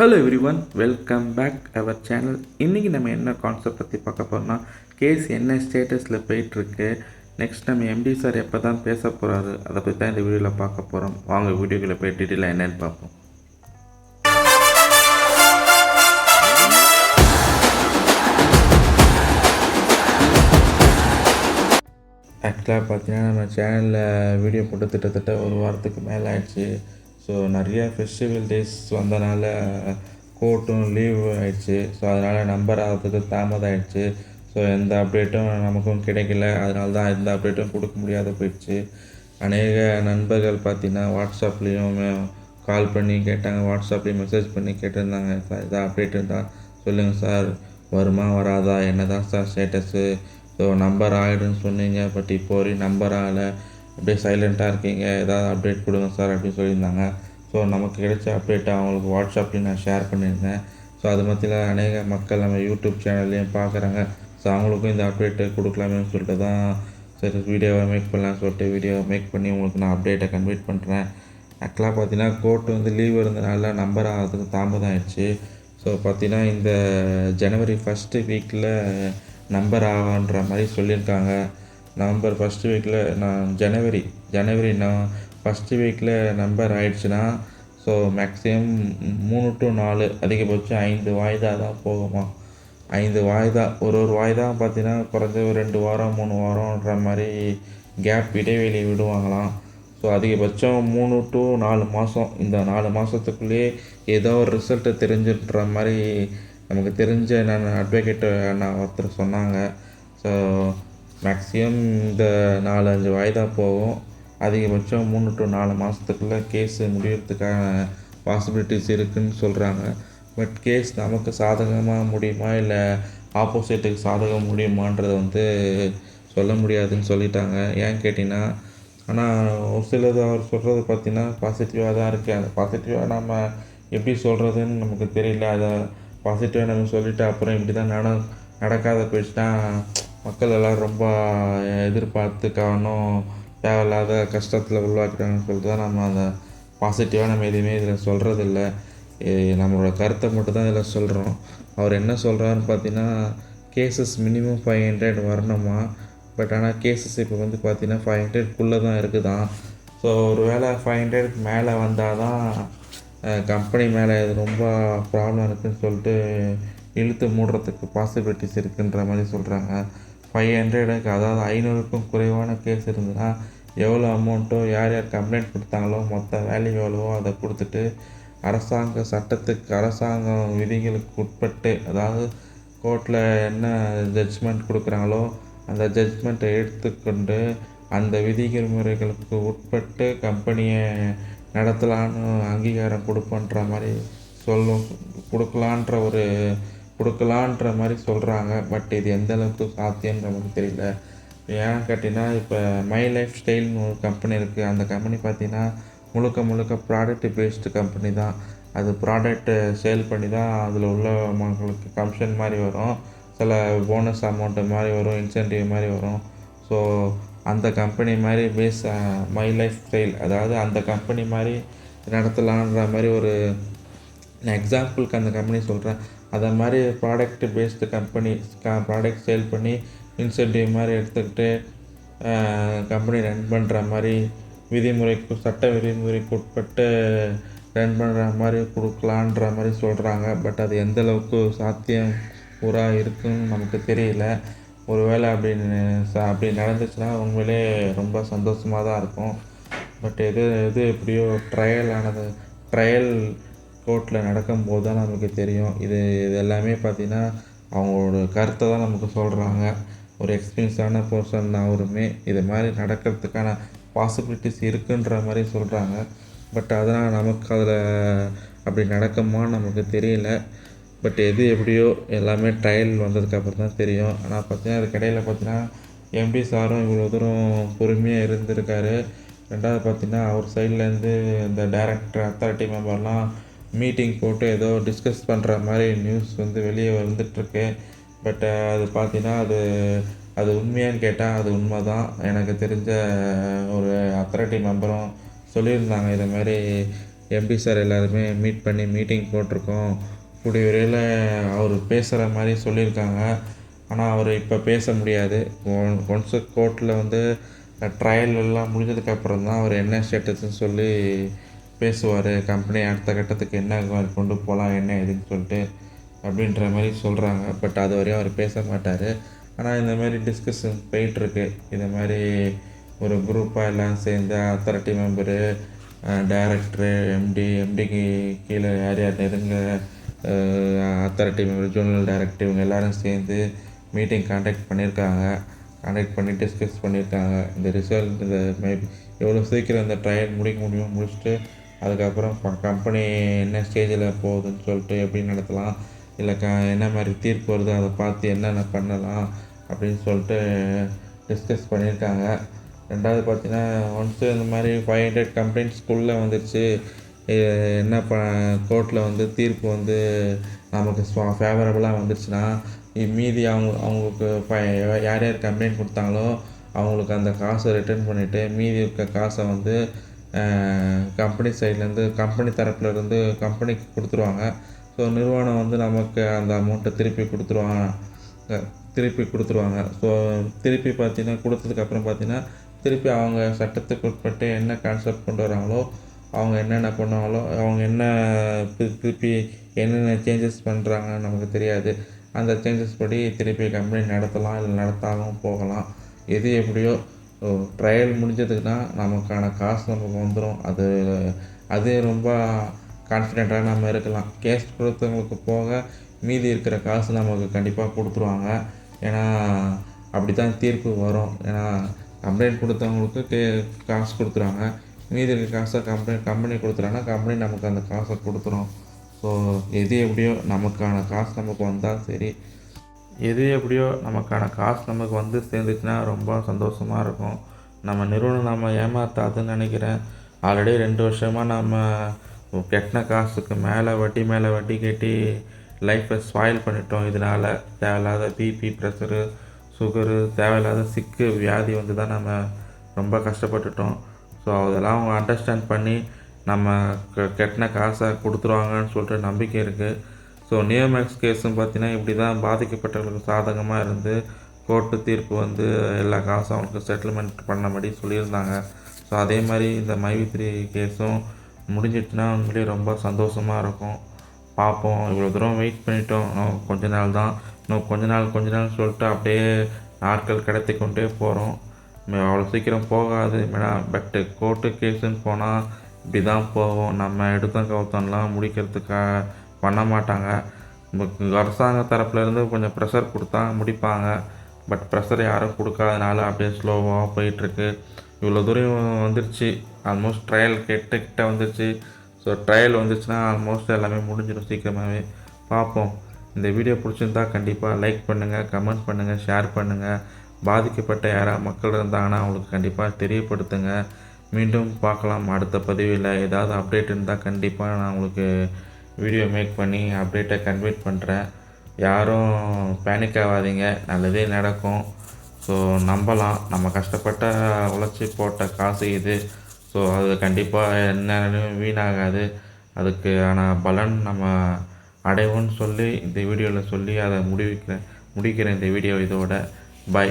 Hello everyone welcome back our channel இன்றைக்கி நம்ம என்ன கான்செப்ட் பற்றி பார்க்க போகிறோம்னா கேஸ் என்ன ஸ்டேட்டஸில் போயிட்டுருக்கு நெக்ஸ்ட் நம்ம எம்டி சார் எப்போ தான் பேச போகிறாரு அதை பற்றி தான் இந்த வீடியோவில் பார்க்க போகிறோம் வாங்க வீடியோக்குள்ளே போய் டீட்டெயிலாக என்னென்னு பார்ப்போம். ஆக்சுவலாக பார்த்தீங்கன்னா நம்ம சேனலில் வீடியோ போட்டு திட்டத்தட்ட ஒரு வாரத்துக்கு மேலே ஆயிடுச்சு ஸோ நிறைய ஃபெஸ்டிவல் டேஸ் வந்தனால கோர்ட்டும் லீவ் ஆயிடுச்சு. ஸோ அதனால் நம்பர் ஆகிறதுக்கு தாமதம் ஆயிடுச்சு ஸோ எந்த அப்டேட்டும் நமக்கும் கிடைக்கல. அதனால தான் எந்த அப்டேட்டும் கொடுக்க முடியாத போயிடுச்சு. அநேக நண்பர்கள் பார்த்தீங்கன்னா வாட்ஸ்அப்லேயும் கால் பண்ணி கேட்டாங்க. வாட்ஸ்அப்லேயும் மெசேஜ் பண்ணி கேட்டிருந்தாங்க. சார் எதாவது அப்டேட் இருந்தால் சொல்லுங்கள் சார் வருமா வராதா? என்ன தான் சார் ஸ்டேட்டஸு ஸோ நம்பர் ஆகிடுன்னு சொன்னீங்க. பட் இப்போ வரையும் நம்பர் ஆகலை. அப்படியே சைலண்ட்டாக இருக்கீங்க. ஏதாவது அப்டேட் கொடுங்க சார் அப்படின்னு சொல்லியிருந்தாங்க. ஸோ நமக்கு கிடைச்ச அப்டேட்டை அவங்களுக்கு வாட்ஸ்அப்லேயும் நான் ஷேர் பண்ணியிருந்தேன். ஸோ அது மத்தியில் அநேக மக்கள் நம்ம யூடியூப் சேனல்லையும் பார்க்குறாங்க. ஸோ அவங்களுக்கும் இந்த அப்டேட்டை கொடுக்கலாமேன்னு சொல்லிட்டு தான் சரி வீடியோவை மேக் பண்ணலாம்னு சொல்லிட்டு வீடியோவை மேக் பண்ணி உங்களுக்கு நான் அப்டேட்டை கன்வெர்ட் பண்ணுறேன் ஆக்சுவலாக பார்த்தீங்கன்னா கோர்ட் வந்து லீவ் இருந்தனால நம்பர் ஆகிறதுக்கு தாமதம் ஆயிடுச்சு ஸோ பார்த்தீங்கன்னா இந்த ஜனவரி ஃபஸ்ட்டு வீக்கில் நம்பர் ஆகன்ற மாதிரி சொல்லியிருக்காங்க. நவம்பர் ஃபஸ்ட்டு வீக்கில் நான் ஜனவரி ஜனவரி நான் ஃபஸ்ட்டு வீக்கில் நம்பர் ஆயிடுச்சுன்னா ஸோ மேக்ஸிமம் மூணு டு நாலு அதிகபட்சம் ஐந்து வாய்தா தான் போகுமா? ஐந்து வாய்தா ஒரு ஒரு வாய்தா பார்த்தீங்கன்னா குறைஞ்ச ஒரு ரெண்டு வாரம் மூணு வாரம்ன்ற மாதிரி கேப் இடைவெளி விடுவாங்களாம். ஸோ அதிகபட்சம் மூணு டு நாலு மாதம் இந்த நாலு மாதத்துக்குள்ளேயே ஏதோ ஒரு ரிசல்ட்டை தெரிஞ்சுன்ற மாதிரி நமக்கு தெரிஞ்ச நான் அட்வொகேட்டு நான் ஒருத்தர் சொன்னாங்க. ஸோ மேக்ஸிமம் இந்த நாலஞ்சு அஞ்சு வாய்தா போகும். அதிகபட்சம் மூணு டு நாலு மாதத்துக்குள்ளே கேஸு முடியறதுக்கான பாசிபிலிட்டிஸ் இருக்குதுன்னு சொல்கிறாங்க பட் கேஸ் நமக்கு சாதகமாக முடியுமா இல்லை ஆப்போசிட்டுக்கு சாதகம் முடியுமான்றதை வந்து சொல்ல முடியாதுன்னு சொல்லிட்டாங்க. ஏன் கேட்டிங்கன்னா ஆனால் ஒரு சிலது அவர் சொல்கிறது பார்த்திங்கன்னா பாசிட்டிவாக தான் இருக்குது அந்த பாசிட்டிவாக நம்ம எப்படி சொல்கிறதுன்னு நமக்கு தெரியல. அதை பாசிட்டிவாக நம்ம சொல்லிவிட்டு அப்புறம் இப்படி தான் நட நடக்காத போயிடுச்சுன்னா மக்கள் எல்லாம் ரொம்ப எதிர்பார்த்து தேவையில்லாத கஷ்டத்தில் உருவாக்குறாங்கன்னு சொல்லிட்டு தான் நம்ம அதை பாசிட்டிவாக நம்ம எதுவுமே இதில் சொல்கிறதில்ல நம்மளோட கருத்தை மட்டும் தான் இதில் சொல்கிறோம் அவர் என்ன சொல்கிறாருன்னு பார்த்தீங்கன்னா கேசஸ் மினிமம் ஃபைவ் ஹண்ட்ரட் வரணுமா? பட் ஆனால் கேசஸ் இப்போ வந்து பார்த்தீங்கன்னா ஃபைவ் ஹண்ட்ரட்குள்ளே தான் இருக்குதான். ஸோ ஒரு வேளை ஃபைவ் ஹண்ட்ரட்க்கு மேலே வந்தால் தான் கம்பெனி மேலே இது ரொம்ப ப்ராப்ளம் இருக்குதுன்னு சொல்லிட்டு இழுத்து மூடுறதுக்கு பாசிபிலிட்டிஸ் இருக்குன்ற மாதிரி சொல்கிறாங்க ஃபைவ் ஹண்ட்ரடுக்கு அதாவது ஐநூறுக்கும் குறைவான கேஸ் இருந்ததுன்னா எவ்வளோ அமௌண்ட்டோ யார் யார் கம்ப்ளைண்ட் கொடுத்தாங்களோ மொத்த வேல்யூ எவ்வளவோ அதை கொடுத்துட்டு அரசாங்க சட்டத்துக்கு அரசாங்கம் விதிகளுக்கு உட்பட்டு அதாவது கோர்ட்டில் என்ன ஜட்ஜ்மெண்ட் கொடுக்குறாங்களோ அந்த ஜட்ஜ்மெண்ட்டை எடுத்துக்கொண்டு அந்த விதிகள் முறைகளுக்கு உட்பட்டு கம்பெனியை நடத்தலான்னு அங்கீகாரம் கொடுப்பன்ற மாதிரி சொல்லும் கொடுக்கலான்ற ஒரு கொடுக்கலான்ற மாதிரி சொல்கிறாங்க பட் இது எந்த அளவுக்கு சாத்தியன்ற நமக்கு தெரியல. ஏன்னு கேட்டிங்கன்னா இப்போ மை லைஃப் ஸ்டைல்னு ஒரு கம்பெனி இருக்குது அந்த கம்பெனி பார்த்திங்கன்னா முழுக்க முழுக்க ப்ராடக்ட் பேஸ்டு கம்பெனி தான். அது ப்ராடக்ட்டு சேல் பண்ணி தான் அதில் உள்ள மக்களுக்கு கமிஷன் மாதிரி வரும். சில போனஸ் அமௌண்ட்டு மாதிரி வரும் இன்சென்டிவ் மாதிரி வரும். ஸோ அந்த கம்பெனி மாதிரி பேஸ் மை லைஃப் ஸ்டைல் அதாவது அந்த கம்பெனி மாதிரி நடத்தலான்ற மாதிரி ஒரு நான் எக்ஸாம்பிளுக்கு அந்த கம்பெனி சொல்கிறேன் அதை மாதிரி product based company product sale பண்ணி இன்சென்டிவ் மாதிரி எடுத்துக்கிட்டு கம்பெனி ரன் பண்ணுற மாதிரி விதிமுறைக்கு சட்ட விதிமுறைக்கு உட்பட்டு ரன் பண்ணுற மாதிரி கொடுக்கலான்ற மாதிரி சொல்கிறாங்க பட் அது எந்த அளவுக்கு சாத்தியம் பூராக இருக்குன்னு நமக்கு தெரியல. ஒரு வேளை அப்படின்னு அப்படி நடந்துச்சுன்னா உண்மையிலே ரொம்ப சந்தோஷமாக தான் இருக்கும். பட் எது எது எப்படியோ ட்ரையல் ஆனது ட்ரையல் கோர்ட்டில் நடக்கும்போது தான் நமக்கு தெரியும். இது இது எல்லாமே பார்த்திங்கன்னா அவங்களோட கருத்தை தான் நமக்கு சொல்கிறாங்க ஒரு எக்ஸ்பீரியன்ஸான பர்சன் அவருமே இது மாதிரி நடக்கிறதுக்கான பாசிபிலிட்டிஸ் இருக்குன்ற மாதிரி சொல்கிறாங்க பட் அதனால் நமக்கு அதில் அப்படி நடக்குமான்னு நமக்கு தெரியல. பட் எது எப்படியோ எல்லாமே ட்ரையல் வந்ததுக்கப்புறம் தான் தெரியும். ஆனால் பார்த்தீங்கன்னா அதுக்கு இடையில பார்த்தீங்கன்னா எம்பி சாரும் இவ்வளோ தூரம் பொறுமையாக இருந்திருக்காரு. ரெண்டாவது பார்த்தீங்கன்னா அவர் சைட்லேருந்து இந்த டைரக்டர் அத்தாரிட்டி மெம்பர்லாம் மீட்டிங் போட்டு ஏதோ டிஸ்கஸ் பண்ணுற மாதிரி நியூஸ் வந்து வெளியே வந்துட்டுருக்கு. பட் அது பார்த்தீங்கன்னா அது அது உண்மையான்னு கேட்டால் அது உண்மை தான் எனக்கு தெரிஞ்ச ஒரு அத்தாரிட்டி மெம்பரும் சொல்லியிருந்தாங்க. இது மாதிரி எம்பி சார் எல்லாருமே மீட் பண்ணி மீட்டிங் போட்டிருக்கோம். கூடிய விரைவில் அவர் பேசுகிற மாதிரி சொல்லியிருக்காங்க. ஆனால் அவர் இப்போ பேச முடியாது. ஒன்ஸ் கோர்ட்டில் வந்து ட்ரையல் எல்லாம் முடிஞ்சதுக்கப்புறம் தான் அவர் என்ன ஸ்டேட்டஸ்ன்னு சொல்லி பேசுவார் கம்பெனி அடுத்த கட்டத்துக்கு என்ன கொண்டு போகலாம் என்ன ஏதுன்னு சொல்லிட்டு அப்படின்ற மாதிரி சொல்கிறாங்க பட் அது வரையும் அவர் பேச மாட்டார். ஆனால் இந்த மாதிரி டிஸ்கஷன் போயிட்டுருக்கு. இந்த மாதிரி ஒரு குரூப்பாக எல்லாம் சேர்ந்து அத்தாரிட்டி மெம்பரு டைரக்டரு எம்டி எம்டிக்கு கீழே யார் யார் நெருங்க அத்தாரிட்டி மெம்பர் ஜூனியர் டைரக்டர் இவங்க எல்லாரும் சேர்ந்து மீட்டிங் காண்டாக்ட் பண்ணியிருக்காங்க. கான்டாக்ட் பண்ணி டிஸ்கஸ் பண்ணியிருக்காங்க. இந்த ரிசல்ட் இந்த மேபி எவ்வளோ சீக்கிரம் இந்த ட்ரையல் முடிக்க முடியுமோ முடிச்சுட்டு அதுக்கப்புறம் கம்பெனி என்ன ஸ்டேஜில் போகுதுன்னு சொல்லிட்டு எப்படி நடத்தலாம்? இல்லை க என்ன மாதிரி தீர்ப்பு வருதோ? அதை பார்த்து என்னென்ன பண்ணலாம்? அப்படின்னு சொல்லிட்டு டிஸ்கஸ் பண்ணியிருக்காங்க. ரெண்டாவது பார்த்தீங்கன்னா ஒன்ஸு இந்த மாதிரி ஃபைவ் ஹண்ட்ரட் கம்ப்ளைண்ட்ஸ்குள்ளே வந்துருச்சு என்ன ப கோர்ட்டில் வந்து தீர்ப்பு வந்து நமக்கு ஃபேவரபுளாக வந்துருச்சுன்னா மீதி அவங்க அவங்களுக்கு யார் யார் கம்ப்ளைண்ட் கொடுத்தாங்களோ அவங்களுக்கு அந்த காசை ரிட்டர்ன் பண்ணிவிட்டு மீதி இருக்க காசை வந்து கம்பெனி சைட்லேருந்து கம்பெனி தரப்புலேருந்து கம்பெனிக்கு கொடுத்துருவாங்க. ஸோ நிறுவனம் வந்து நமக்கு அந்த அமௌண்ட்டை திருப்பி கொடுத்துருவாங்க. திருப்பி கொடுத்துருவாங்க. ஸோ திருப்பி பார்த்தீங்கன்னா கொடுத்ததுக்கப்புறம் பார்த்தீங்கன்னா திருப்பி அவங்க சட்டத்துக்கு உட்பட்டு என்ன கான்செப்ட் கொண்டு வராங்களோ அவங்க என்னென்ன பண்ணுவாங்களோ அவங்க என்ன திருப்பி என்னென்ன சேஞ்சஸ் பண்ணுறாங்கன்னு நமக்கு தெரியாது. அந்த சேஞ்சஸ் படி திருப்பி கம்பெனி நடத்தலாம் இல்லை நடத்தாமல் போகலாம். எது எப்படியோ ட்ரையல் முடிஞ்சதுக்குன்னா நமக்கான காசு நமக்கு வந்துடும் அது அது ரொம்ப கான்ஃபிடெண்ட்டாக நம்ம இருக்கலாம். கேஸ் கொடுத்தவங்களுக்கு போக மீதி இருக்கிற காசு நமக்கு கண்டிப்பாக கொடுத்துருவாங்க. ஏன்னா அப்படி தான் தீர்ப்பு வரும். ஏன்னா கம்ப்ளைண்ட் கொடுத்தவங்களுக்கு கே காசு கொடுத்துருவாங்க. மீதி இருக்கிற காசை கம்ப்ளைண்ட் கம்பெனி கொடுத்துறாங்கன்னா கம்பெனி நமக்கு அந்த காசை கொடுத்துரும். ஸோ எது எப்படியோ நமக்கான காசு நமக்கு வந்தால் சரி எது எப்படியோ நமக்கான காசு நமக்கு வந்து சேர்ந்துச்சுன்னா ரொம்ப சந்தோஷமாக இருக்கும். நம்ம நிறுவனம் நம்ம ஏமாத்தாதுன்னு நினைக்கிறேன். ஆல்ரெடி ரெண்டு வருஷமாக நம்ம கட்டின காசுக்கு மேலே வட்டி மேலே வட்டி கட்டி லைஃப்பை ஸ்பாயில் பண்ணிட்டோம். இதனால் தேவையில்லாத பிபி ப்ரெஷரு சுகரு தேவையில்லாத சிக்கு வியாதி வந்து தான் நம்ம ரொம்ப கஷ்டப்பட்டுட்டோம். ஸோ அதெல்லாம் அவங்க அண்டர்ஸ்டாண்ட் பண்ணி நம்ம க- கட்டின காசை கொடுத்துருவாங்கன்னு சொல்லிட்டு நம்பிக்கை இருக்குது ஸோ நியோமேக்ஸ் கேஸும் பார்த்தீங்கன்னா இப்படி தான் பாதிக்கப்பட்டவர்களுக்கு சாதகமாக இருந்து கோர்ட்டு தீர்ப்பு வந்து எல்லா காசும் அவங்களுக்கு செட்டில்மெண்ட் பண்ணபடி சொல்லியிருந்தாங்க. ஸோ அதே மாதிரி இந்த மைவித்ரி கேஸும் முடிஞ்சிட்டுனா உண்மையிலேயே ரொம்ப சந்தோஷமாக இருக்கும். பார்ப்போம் இவ்வளோ தூரம் வெயிட் பண்ணிட்டோம். கொஞ்ச நாள் தான். இன்னும் கொஞ்ச நாள் கொஞ்ச நாள் சொல்லிட்டு அப்படியே நாட்கள் கிடைத்து கொண்டே போகிறோம் அவ்வளோ சீக்கிரம் போகாது. பட்டு கோர்ட்டு கேஸுன்னு போனால் இப்படி தான் போகும். நம்ம எடுத்தோம் கவுத்தம்லாம் முடிக்கிறதுக்காக பண்ண மாட்டாங்க. அரசாங்க தரப்புலேருந்து கொஞ்சம் ப்ரெஷர் கொடுத்தா முடிப்பாங்க. பட் ப்ரெஷர் யாரும் கொடுக்காதனால அப்படியே ஸ்லோவாக போயிட்டுருக்கு. இவ்வளோ தூரம் வந்துருச்சு. ஆல்மோஸ்ட் ட்ரையல் கிட்ட கிட்ட வந்துருச்சு. ஸோ ட்ரையல் வந்துச்சுன்னா ஆல்மோஸ்ட் எல்லாமே முடிஞ்சிடும் சீக்கிரமாகவே பார்ப்போம். இந்த வீடியோ பிடிச்சிருந்தா கண்டிப்பாக லைக் பண்ணுங்கள் கமெண்ட் பண்ணுங்கள் ஷேர் பண்ணுங்கள் பாதிக்கப்பட்ட யாராக மக்கள் இருந்தாங்கன்னா அவங்களுக்கு கண்டிப்பாக தெரியப்படுத்துங்க. மீண்டும் பார்க்கலாம் அடுத்த பதிவில். ஏதாவது அப்டேட் இருந்தால் கண்டிப்பாக நான் உங்களுக்கு வீடியோ மேக் பண்ணி அப்டேட்டை கன்வெர்ட் பண்ணுறேன் யாரும் பேனிக் ஆகாதீங்க. நல்லதே நடக்கும். ஸோ நம்பலாம். நம்ம கஷ்டப்பட்ட உழைச்சி போட்ட காசு இது. ஸோ அது கண்டிப்பாக என்னன்னு வீணாகாது. அதுக்கு ஆனால் பலன் நம்ம அடைவோன்னு சொல்லி இந்த வீடியோவில் சொல்லி அதை முடிவிக்கிறேன். முடிக்கிறேன் இந்த வீடியோ இதோட. பை